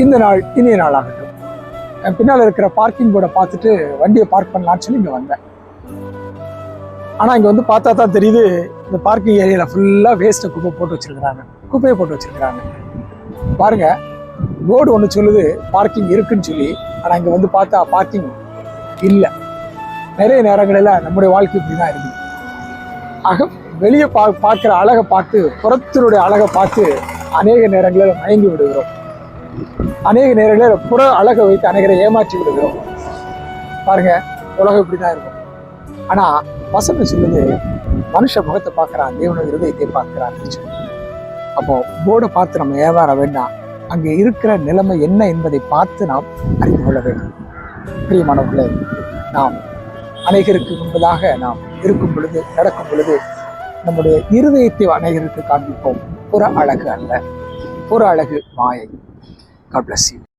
இந்த நாள் இனிய நாளாகட்டும். என் பின்னால் இருக்கிற பார்க்கிங் போர்டை பார்த்துட்டு வண்டியை பார்க் பண்ணலான்னு சொல்லி இங்கே வந்தேன். ஆனால் இங்கே வந்து பார்த்தா தான் தெரியுது இந்த பார்க்கிங் ஏரியாவில் ஃபுல்லாக வேஸ்ட்டை குப்பை போட்டு வச்சிருக்கிறாங்க. குப்பையை போட்டு வச்சிருக்கிறாங்க. பாருங்கள் போர்டு ஒன்று சொல்லுது பார்க்கிங் இருக்குன்னு சொல்லி. ஆனால் இங்கே வந்து பார்த்தா பார்க்கிங் இல்லை. நிறைய நேரங்களில் நம்முடைய வாழ்க்கை இப்படி தான் இருக்குது ஆக வெளியே பா பார்க்குற அழகை பார்த்து புறத்தினுடைய அழகை பார்த்து அநேக நேரங்களில் மயங்கி விடுகிறோம். அநேக நேரங்களில் புற அழகை வைத்து அநேகரை ஏமாற்றி விடுகிறோம். பாருங்க உலகம் இப்படி தான் இருக்கும். ஆனா வசனம் சொல்லுது மனுஷ முகத்தை பார்க்குறான் தேவனுடைய இருதயத்தை பார்க்கிறான் அப்போ போர்டை பார்த்து நம்ம ஏமாற வேண்டாம். அங்கே இருக்கிற நிலைமை என்ன என்பதை பார்த்து நாம் அறிந்து கொள்ள வேண்டும். பிரியமானவர்களே நாம் அநேகருக்கு முன்பதாக நாம் இருக்கும் பொழுது நடக்கும் பொழுது நம்முடைய இருதயத்தை அநேகருக்கு காண்பிப்போம். புற அழகு அல்ல புற அழகு மாயை. God bless you.